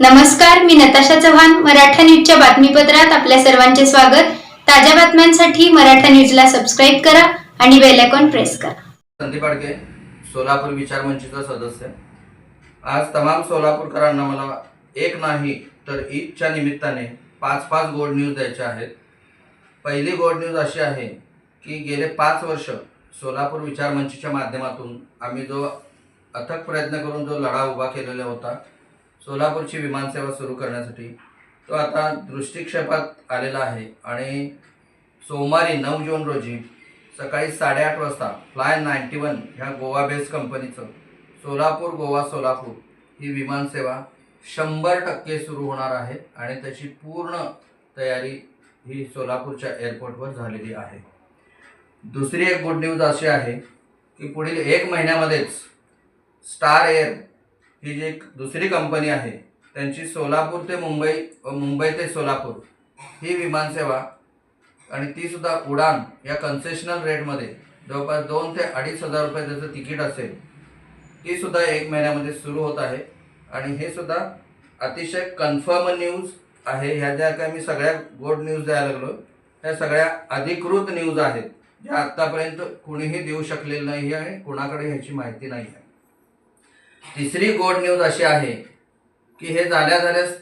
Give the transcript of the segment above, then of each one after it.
नमस्कार मी नताशा चव्हाण मराठा न्यूजच्या बातमीपत्रात आपल्या सर्वांचे स्वागत. ताज्या बातम्यांसाठी मराठा न्यूजला सबस्क्राईब करा आणि बेल आयकॉन प्रेस करा. संदीप अडके सोलापूर विचार मंचचा सदस्य. आज तमाम सोलापूरकरांना मला एक नाही तर ईदच्या निमित्ताने पाच पाच गोड न्यूज द्यायच्या आहेत. पहिली गोड न्यूज अशी आहे की गेले पाच वर्ष सोलापूर विचार मंचच्या माध्यमातून आम्ही जो अथक प्रयत्न करून जो लढा उभा केलेला होता सोलापूरची विमानसेवा सुरू करण्यासाठी तो आता दृष्टिक्षेपात आलेला आहे आणि सोमवारी नऊ जून रोजी सकाळी साडेआठ वाजता फ्लाय नाईन्टी वन ह्या गोवा बेस्ड कंपनीचं सोलापूर गोवा सोलापूर ही विमानसेवा शंभर टक्के सुरू होणार आहे आणि त्याची पूर्ण तयारी ही सोलापूरच्या एअरपोर्टवर झालेली आहे. दुसरी एक गुड न्यूज अशी आहे की पुढील एक महिन्यामध्येच स्टार एअर ही जी एक दुसरी कंपनी आहे त्यांची सोलापूर ते मुंबई व मुंबई ते सोलापूर ही विमानसेवा आणि ती सुद्धा उडान या कन्सेशनल रेटमध्ये जवळपास दोन ते अडीच हजार रुपये त्याचं तिकीट असेल ती सुद्धा एक महिन्यामध्ये सुरू होत आहे. आणि हे सुद्धा अतिशय कन्फर्म न्यूज आहे. ह्या ज्या काय मी सगळ्या गोड न्यूज द्यायला लागलो ह्या सगळ्या अधिकृत न्यूज आहेत ज्या आत्तापर्यंत कुणीही देऊ शकलेलं नाही आहे आणि कुणाकडे ह्याची माहिती नाही आहे. तिसरी गोड न्यूज अशी आहे की हे झाल्या झाल्यास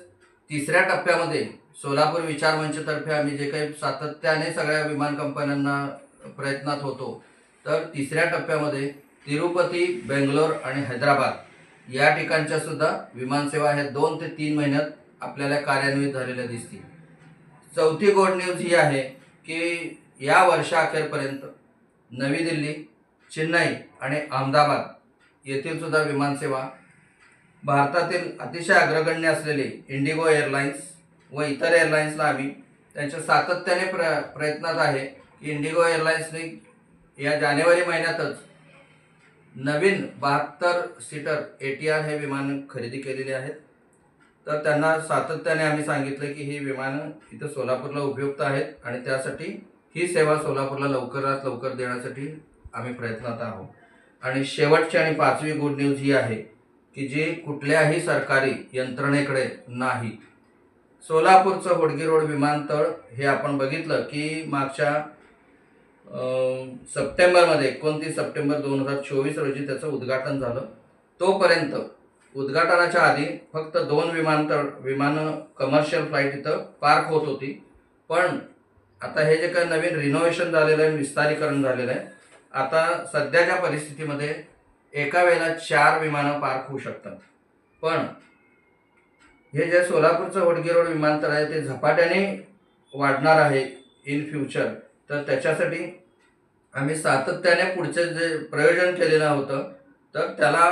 तिसऱ्या टप्प्यामध्ये सोलापूर विचार मंचतर्फे आम्ही जे काही सातत्याने सगळ्या विमान कंपन्यांना प्रयत्नात होतो तर तिसऱ्या टप्प्यामध्ये तिरुपती बेंगलोर आणि हैदराबाद या ठिकाणच्या सुद्धा विमानसेवा ह्या दोन ते तीन महिन्यात आपल्याला कार्यान्वित झालेल्या दिसतील. चौथी गोड न्यूज ही आहे की या वर्षाअखेरपर्यंत नवी दिल्ली चेन्नई आणि अहमदाबाद येथील सुद्धा विमानसेवा भारतातील अतिशय अग्रगण्य असलेले इंडिगो एअरलाईन्स व इतर एअरलाईन्सला आम्ही त्यांच्या सातत्याने प्र प्रयत्नात आहे की इंडिगो एअरलाईन्सने या जानेवारी महिन्यातच नवीन बहात्तर सीटर ए टी आर हे विमान खरेदी केलेले आहेत. तर त्यांना सातत्याने आम्ही सांगितलं की ही विमानं इथं सोलापूरला उपयुक्त आहेत आणि त्यासाठी ही सेवा सोलापूरला लवकरात लवकर देण्यासाठी आम्ही प्रयत्नात आहोत. आणि शेवटची आणि पाचवी गुड न्यूज ही आहे की जी कुठल्याही सरकारी यंत्रणेकडे नाही. सोलापूरचं होडगी रोड विमानतळ हे आपण बघितलं की मागच्या सप्टेंबरमध्ये एकोणतीस सप्टेंबर दोन हजार चोवीस रोजी त्याचं उद्घाटन झालं. तोपर्यंत उद्घाटनाच्या आधी फक्त दोन विमानतळ विमानं कमर्शियल फ्लाईट इथं पार्क होत होती. पण आता हे जे काही नवीन रिनोव्हेशन झालेलं आहे विस्तारीकरण झालेलं आहे आता सध्याच्या परिस्थितीमध्ये एका वेळेला चार विमानं पार्क होऊ शकतात. पण हे जे सोलापूरचं होडगी रोड विमानतळ आहे ते झपाट्याने वाढणार आहे इन फ्युचर तर त्याच्यासाठी आम्ही सातत्याने पुढचे जे प्रयोजन केलेलं होतं तर त्याला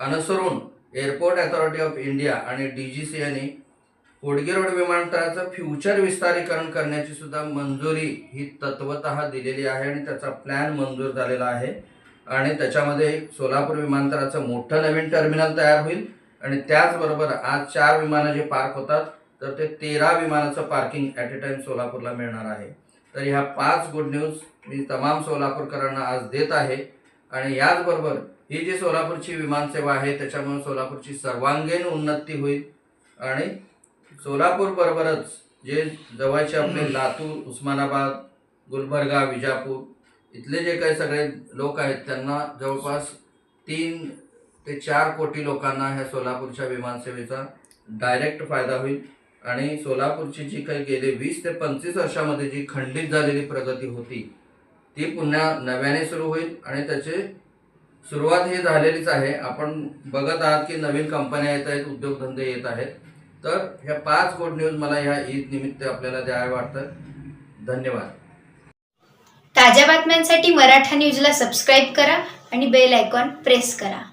अनुसरून एअरपोर्ट अथॉरिटी ऑफ इंडिया आणि डी जी सी यांनी होडगे रोड विमानतळाचं फ्युचर विस्तारीकरण करण्याची सुद्धा मंजुरी ही तत्वत दिलेली आहे आणि त्याचा प्लॅन मंजूर झालेला आहे. आणि त्याच्यामध्ये सोलापूर विमानतळाचं मोठं नवीन टर्मिनल तयार होईल. आणि त्याचबरोबर आज चार विमानं जे पार्क होतात तर ते तेरा विमानाचं पार्किंग ॲट ए टाइम सोलापूरला मिळणार आहे. तर ह्या पाच गुड न्यूज मी तमाम सोलापूरकरांना आज देत आहे. आणि याचबरोबर ही जी सोलापूरची विमानसेवा आहे त्याच्यामुळे सोलापूरची सर्वांगीण उन्नती होईल. आणि सोलापूर बरोबरच जे जवळचे आपले लातूर उस्मानाबाद गुलबर्गा विजापूर इथले जे काही सगळे लोक आहेत त्यांना जवळपास तीन ते चार कोटी लोकांना ह्या सोलापूरच्या विमानसेवेचा डायरेक्ट फायदा होईल. आणि सोलापूरची जी काही गेले वीस ते पंचवीस वर्षामध्ये जी खंडित झालेली प्रगती होती ती पुन्हा नव्याने सुरू होईल. आणि त्याचे सुरुवात ही झालेलीच आहे. आपण बघत आहात की नवीन कंपन्या येत आहेत उद्योगधंदे येत आहेत. तर ह्या पाच गुड न्यूज मला ह्या ईद निमित्त आपल्याला द्याव्या वाटतं. धन्यवाद. ताज्या बातम्यांसाठी मराठा न्यूजला सबस्क्राईब करा आणि बेल आयकॉन प्रेस करा.